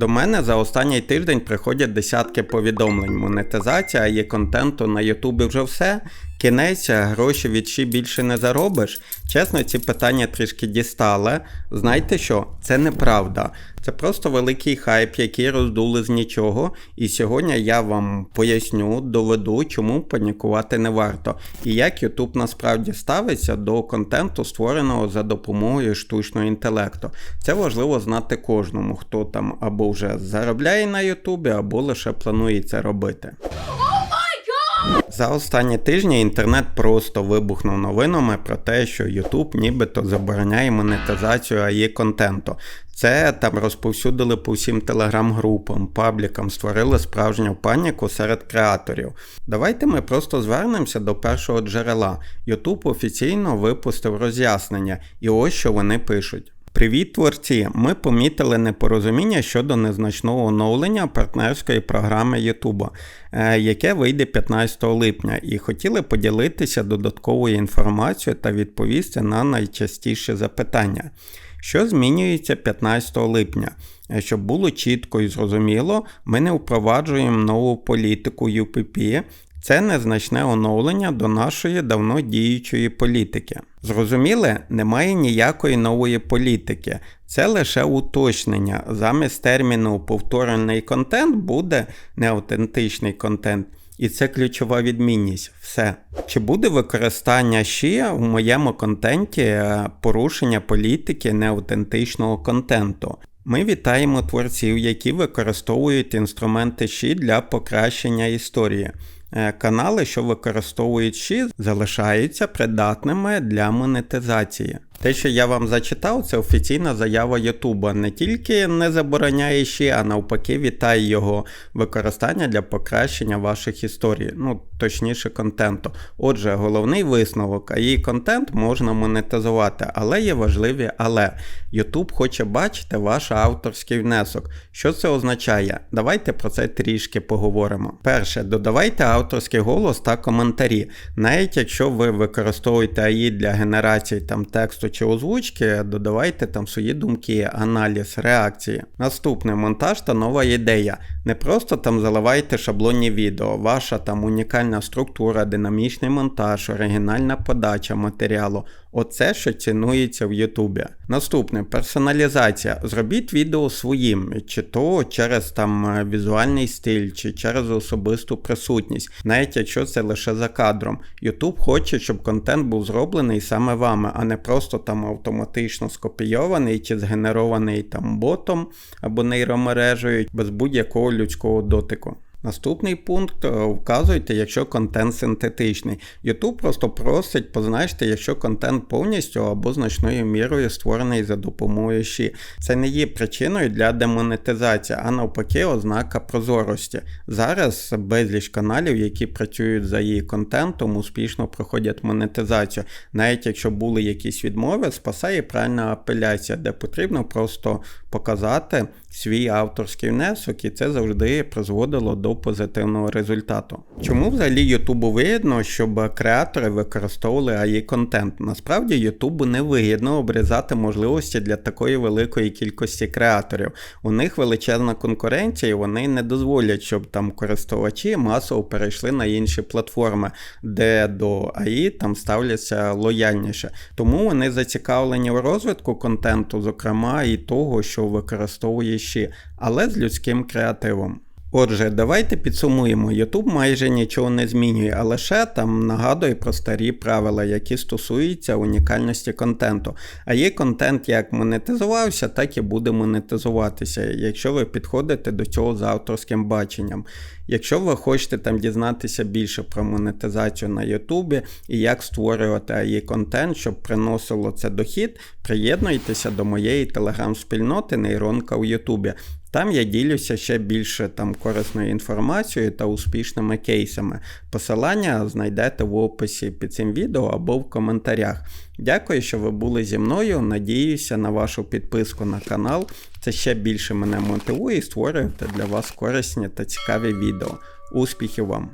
До мене за останній тиждень приходять десятки повідомлень. Монетизація є контенту на Ютубі вже все. Кінець, гроші від ще більше не заробиш. Чесно, ці питання трішки дістали. Знаєте що? Це неправда. Це просто великий хайп, який роздули з нічого. І сьогодні я вам поясню, доведу, чому панікувати не варто. І як YouTube насправді ставиться до контенту, створеного за допомогою штучного інтелекту. Це важливо знати кожному, хто там або вже заробляє на Ютубі, або лише планує це робити. За останні тижні інтернет просто вибухнув новинами про те, що YouTube нібито забороняє монетизацію АІ контенту. Це там розповсюдили по всім телеграм-групам, паблікам, створили справжню паніку серед креаторів. Давайте ми просто звернемося до першого джерела. YouTube офіційно випустив роз'яснення, і ось що вони пишуть. Привіт, творці! Ми помітили непорозуміння щодо незначного оновлення партнерської програми Ютуба, е, яке вийде 15 липня, і хотіли поділитися додатковою інформацією та відповісти на найчастіші запитання. Що змінюється 15 липня? Е, Щоб було чітко і зрозуміло, ми не впроваджуємо нову політику UPP, це незначне оновлення до нашої давно діючої політики. Зрозуміли, немає ніякої нової політики, це лише уточнення. Замість терміну повторений контент буде неаутентичний контент. І це ключова відмінність. Все. Чи буде використання ще в моєму контенті е, порушення політики неаутентичного контенту? Ми вітаємо творців, які використовують інструменти щі для покращення історії. Е, Канали, що використовують щі, залишаються придатними для монетизації. Те, що я вам зачитав, це офіційна заява Ютуба. Не тільки не забороняє ще, а навпаки, вітає його використання для покращення ваших історій, ну точніше, контенту. Отже, головний висновок, а її контент можна монетизувати, але є важливі але. Ютуб хоче бачити ваш авторський внесок. Що це означає? Давайте про це трішки поговоримо. Перше, додавайте авторський голос та коментарі. Навіть якщо ви використовуєте АІ для генерації там тексту чи озвучки, додавайте там свої думки, аналіз, реакції. Наступне монтаж та нова ідея. Не просто там заливайте шаблонні відео, ваша там унікальна структура, динамічний монтаж, оригінальна подача матеріалу. Оце, що цінується в Ютубі. Наступне персоналізація. Зробіть відео своїм, чи то через там візуальний стиль, чи через особисту присутність, навіть якщо це лише за кадром. Ютуб хоче, щоб контент був зроблений саме вами, а не просто там автоматично скопійований чи згенерований там ботом або нейромережею без будь-якого людського дотику. Наступний пункт е, вказуйте, якщо контент синтетичний. YouTube просто просить позначити, якщо контент повністю або значною мірою створений за допомогою щі. Це не є причиною для демонетизації, а навпаки, ознака прозорості. Зараз безліч каналів, які працюють за її контентом, успішно проходять монетизацію. Навіть якщо були якісь відмови, спасає правильна апеляція, де потрібно просто показати свій авторський внесок, і це завжди призводило до позитивного результату. Чому взагалі Ютубу вигідно, щоб креатори використовували AI контент? Насправді Ютубу не вигідно обрізати можливості для такої великої кількості креаторів. У них величезна конкуренція, і вони не дозволять, щоб там користувачі масово перейшли на інші платформи, де до AI там ставляться лояльніше. Тому вони зацікавлені в розвитку контенту, зокрема і того, що використовує ще, але з людським креативом. Отже, давайте підсумуємо. YouTube майже нічого не змінює, а лише там нагадує про старі правила, які стосуються унікальності контенту. А є контент як монетизувався, так і буде монетизуватися, якщо ви підходите до цього з авторським баченням. Якщо ви хочете там дізнатися більше про монетизацію на Ютубі і як створювати її контент, щоб приносило це дохід, приєднуйтеся до моєї телеграм-спільноти Нейронка у Ютубі. Там я ділюся ще більше там корисною інформацією та успішними кейсами. Посилання знайдете в описі під цим відео або в коментарях. Дякую, що ви були зі мною. Надіюся на вашу підписку на канал. Це ще більше мене мотивує і створювати для вас корисні та цікаві відео. Успіхів вам!